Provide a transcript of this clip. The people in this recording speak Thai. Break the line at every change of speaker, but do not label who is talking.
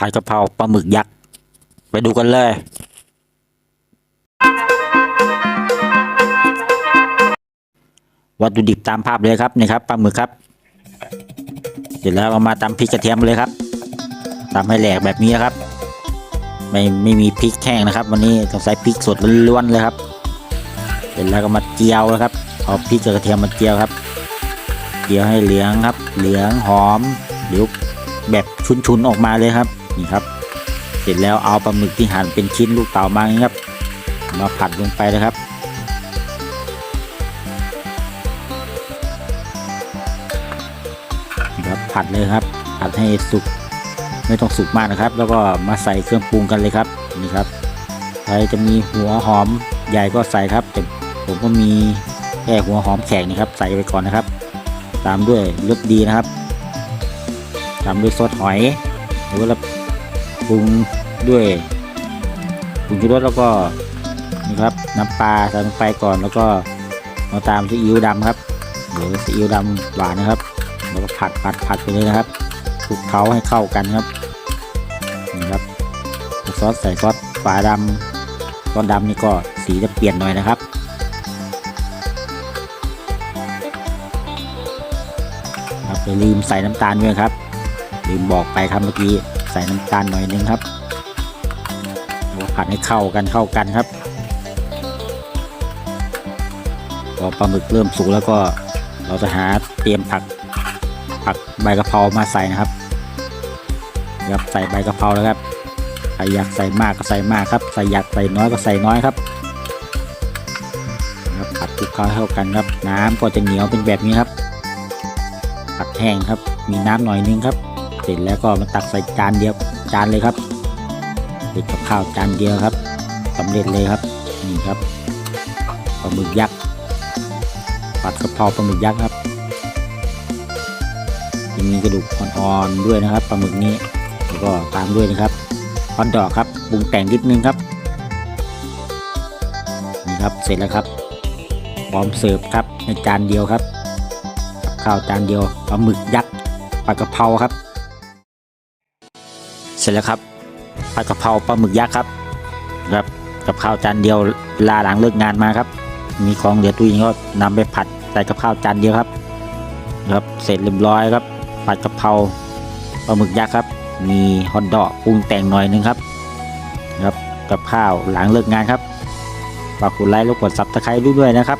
ผัดกะเพราปลาหมึกยักษ์ ไปดูกันเลยวัตถุดิบตามภาพเลยครับนี่ครับปลาหมึกครับ เสร็จแล้วเอามาตำพริกกระเทียมเลยครับตำให้แหลกแบบนี้ครับ ไม่ไม่มีพริกแห้งนะครับ วันนี้ต้องใส่พริกสดล้วนๆเลยครับ เสร็จแล้วก็มาเจียวนะครับเอาพริกกับกระเทียมมาเจียวครับเจียวให้เหลืองครับ เหลืองหอมเดี๋ยวแบบชุนๆออกมาเลยครับ นี่ครับ เสร็จแล้วเอาปลาหมึกที่หั่นเป็นชิ้นลูกเต๋ามางี้ครับ มาผัดลงไปนะครับนี่ครับผัดเลยครับ ผัดให้สุกไม่ต้องสุกมากนะครับ แล้วก็มาใส่เครื่องปรุงกันเลยครับนี่ครับใครจะมีหัวหอมใหญ่ก็ใส่ครับแต่ผมก็มีแค่หัวหอมแข็งนี่ครับใส่ไปก่อนนะครับ ตามด้วยรสดีนะครับ ตามด้วยซอสหอยหรือว่า ปรุงด้วยปรุงชูรสแล้วก็นี่ครับน้ำปลาใส่ลงไปก่อนแล้วก็มาตามซีอิ๊วดำครับหรือซีอิ๊วดำหวานนะครับ แล้วก็ผัดผัดผัดไปเลยนะครับคลุกเคล้าให้เข้ากันครับนี่ครับซอสใส่ซอสฝาดำซอสดำนี่ก็สีจะเปลี่ยนหน่อยนะครับครับอย่าลืมใส่น้ำตาลด้วยครับลืมบอกไปครับเมื่อกี้ ใส่น้ำตาลหน่อยนึงครับผัดให้เข้ากันเข้ากันครับพอปลาหมึกเริ่มสุกแล้วก็เราจะหาเตรียมผักผักใบกะเพรามาใส่นะครับครับใส่ใบกะเพราแล้วครับใครอยากใส่มากก็ใส่มากครับใส่อยากใส่น้อยก็ใส่น้อยครับครับผัดคลุกเคล้าให้เข้ากันครับ น้ำก็จะเหนียวเป็นแบบนี้ครับผัดแห้งครับมีน้ำหน่อยนึงครับ เสร็จแล้วก็มาตักใส่จานเดียวจานเลยครับติดกับข้าวจานเดียวครับสำเร็จเลยครับนี่ครับปลาหมึกยักษ์ผัดกะเพราปลาหมึกยักษ์ครับจะมีกระดูกอ่อนๆด้วยนะครับปลาหมึกนี้แล้วก็ตามด้วยนะครับฮอนดอกครับปรุงแต่งนิดนึงครับนี่ครับเสร็จแล้วครับพร้อมเสิร์ฟครับในจานเดียวครับกับข้าวจานเดียวปลาหมึกยักษ์ผัดกระเพราครับ เสร็จแล้วครับผัดกะเพราปลาหมึกยักษ์ครับครับกับข้าวจานเดียวลาหลังเลิกงานมาครับ มีของเหลือตู้เย็นก็นำไปผัดใส่กับข้าวจานเดียวครับครับเสร็จเรียบร้อยครับ ผัดกะเพราปลาหมึกยักษ์ครับ มีฮอทดอกปรุงแต่งหน่อยนึงครับครับกับข้าวหลังเลิกงานครับฝากกดไลค์แล้วกดซับสไครต์ด้วยนะครับ